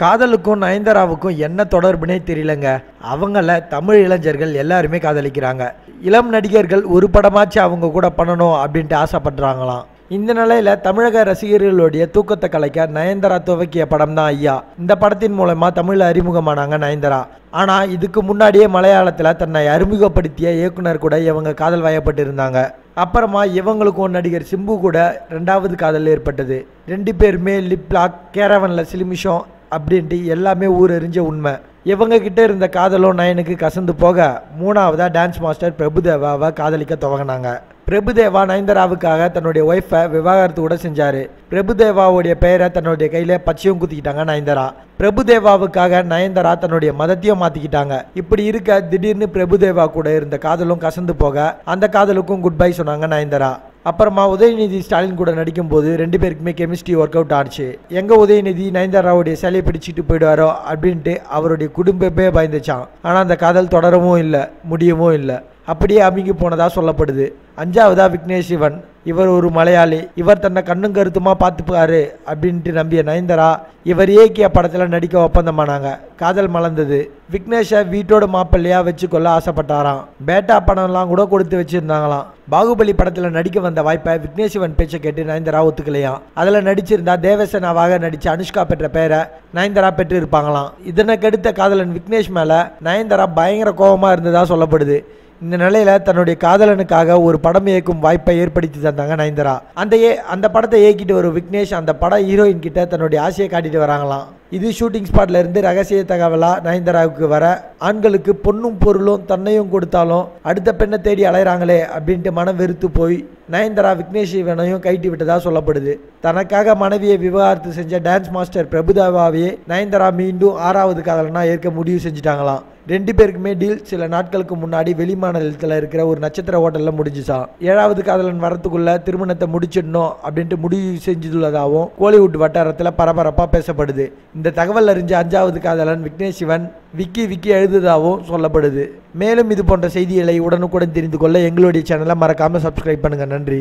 காதலுக்கும் நயன்தாராவுக்கும் என்ன தொடர்புனே தெரியலங்க. அவங்கள தமிழ் இளைஞர்கள் எல்லாருமே காதலிக்கிறாங்க. இளம் நடிகர்கள் ஒரு படமாச்சு அவங்க கூட பண்ணணும் அப்படின்ட்டு ஆசைப்படுறாங்களாம். இந்த நிலையில தமிழக ரசிகர்களுடைய தூக்கத்தை கலைக்க நயன்தாரா துவக்கிய படம் தான் ஐயா. இந்த படத்தின் மூலமா தமிழில் அறிமுகமானாங்க நயன்தாரா. ஆனா இதுக்கு முன்னாடியே மலையாளத்துல தன்னை அறிமுகப்படுத்திய இயக்குனர் கூட இவங்க காதல் வயப்பட்டு இருந்தாங்க. அப்புறமா இவங்களுக்கும் நடிகர் சிம்பு கூட ரெண்டாவது காதல் ஏற்பட்டது. ரெண்டு பேருமே லிப்லாக் கேரவனில் கேரவன்ல சிலிமிஷம் அப்படின்ட்டு எல்லாமே ஊரறிஞ்ச உண்மை. இவங்கக்கிட்ட இருந்த காதலும் நயனுக்கு கசந்து போக மூணாவதாக டான்ஸ் மாஸ்டர் பிரபுதேவாவை காதலிக்க துவங்கினாங்க. பிரபுதேவா நயன்தாராவுக்காக தன்னுடைய ஒய்ஃபை விவாகரத்து கூட செஞ்சாரு. பிரபுதேவாவுடைய பெயரை தன்னுடைய கையில பச்சையும் குத்திக்கிட்டாங்க நயன்தாரா. பிரபுதேவாவுக்காக நயன்தாரா தன்னுடைய மதத்தையும் மாத்திக்கிட்டாங்க. இப்படி இருக்க திடீர்னு பிரபுதேவா கூட இருந்த காதலும் கசந்து போக அந்த காதலுக்கும் குட் பை சொன்னாங்க நயன்தாரா. அப்புறமா உதயநிதி ஸ்டாலின் கூட நடிக்கும்போது ரெண்டு பேருக்குமே கெமிஸ்ட்ரி ஒர்க் அவுட் ஆச்சு. எங்கே உதயநிதி நயன்தாராவுடைய சிலையை பிடிச்சிட்டு போயிடுவாரோ அப்படின்ட்டு அவருடைய குடும்பமே பயந்துச்சான் ஆனால் அந்த காதல் தொடரவும் இல்லை முடியவும் இல்லை. அப்படியே அமைங்கி போனதாக சொல்லப்படுது. அஞ்சாவதா விக்னேஷ் சிவன். இவர் ஒரு மலையாளி. இவர் தன்னை கண்ணும் கருத்துமா பார்த்துப்பாரு அப்படின்ட்டு நம்பிய நயன்தாரா இவர் இயக்கிய படத்தில் நடிக்க ஒப்பந்தமானாங்க. காதல் மலர்ந்தது. விக்னேஷை வீட்டோட மாப்பிள்ளையா வச்சுக்கொள்ள ஆசைப்பட்டாராம். பேட்டா படம்லாம் கூட கொடுத்து வச்சிருந்தாங்களாம். பாகுபலி படத்தில் நடிக்க வந்த வாய்ப்பை விக்னேஷ் சிவன் பேச்சை கேட்டு நயன்தாரா ஒத்துக்கலையாம் அதில் நடிச்சிருந்தா தேவசேனாவாக நடித்த அனுஷ்கா பெற்ற பெயரை நயன்தாரா பெற்று இருப்பாங்களாம் இதனை கெடுத்த காதலன் விக்னேஷ் மேலே நயன்தாரா பயங்கர கோபமாக இருந்ததாக சொல்லப்படுது. இந்த நிலையில தன்னுடைய காதலனுக்காக ஒரு படம் இயக்கும் வாய்ப்பை ஏற்படுத்தி தந்தாங்க நயன்தாரா. அந்த ஏ அந்த படத்தை இயக்கிட்டு வரும் விக்னேஷ் அந்த பட ஹீரோயின் கிட்ட தன்னுடைய ஆசையை காட்டிட்டு வராங்களாம். இது ஷூட்டிங் ஸ்பாட்ல இருந்து ரகசிய தகவலா நயன்தாராவுக்கு வர ஆண்களுக்கு பொண்ணும் பொருளும் தன்னையும் கொடுத்தாலும் அடுத்த பெண்ணை தேடி அலைகிறாங்களே அப்படின்ட்டு மனம் வெறுத்து போய் நயன்தாரா விக்னேஷ் சிவனையும் கைட்டி விட்டதா சொல்லப்படுது. தனக்காக மனைவியை விவகாரத்து செஞ்ச டான்ஸ் மாஸ்டர் பிரபுதாவாவே நயன்தாரா மீண்டும் ஆறாவது காதலனா ஏற்க முடிவு செஞ்சுட்டாங்களாம். ரெண்டு பேருக்குமே டீல் சில நாட்களுக்கு முன்னாடி வெளிமாநிலத்தில் இருக்கிற ஒரு நட்சத்திர ஹோட்டலில் முடிஞ்சுச்சா? ஏழாவது காதலன் வரத்துக்குள்ளே திருமணத்தை முடிச்சிடணும் அப்படின்ட்டு முடிவு செஞ்சுள்ளதாகவும் கோலிவுட் வட்டாரத்தில் பரபரப்பாக பேசப்படுது. இந்த தகவல் அறிஞ்ச அஞ்சாவது காதலன் விக்னேஷ் சிவன் விக்கி விக்கி எழுதுதாகவும் சொல்லப்படுது. மேலும் இது போன்ற செய்திகளை உடனுக்குடன் தெரிந்து கொள்ள எங்களுடைய சேனலை மறக்காமல் சப்ஸ்கிரைப் பண்ணுங்கள் நன்றி.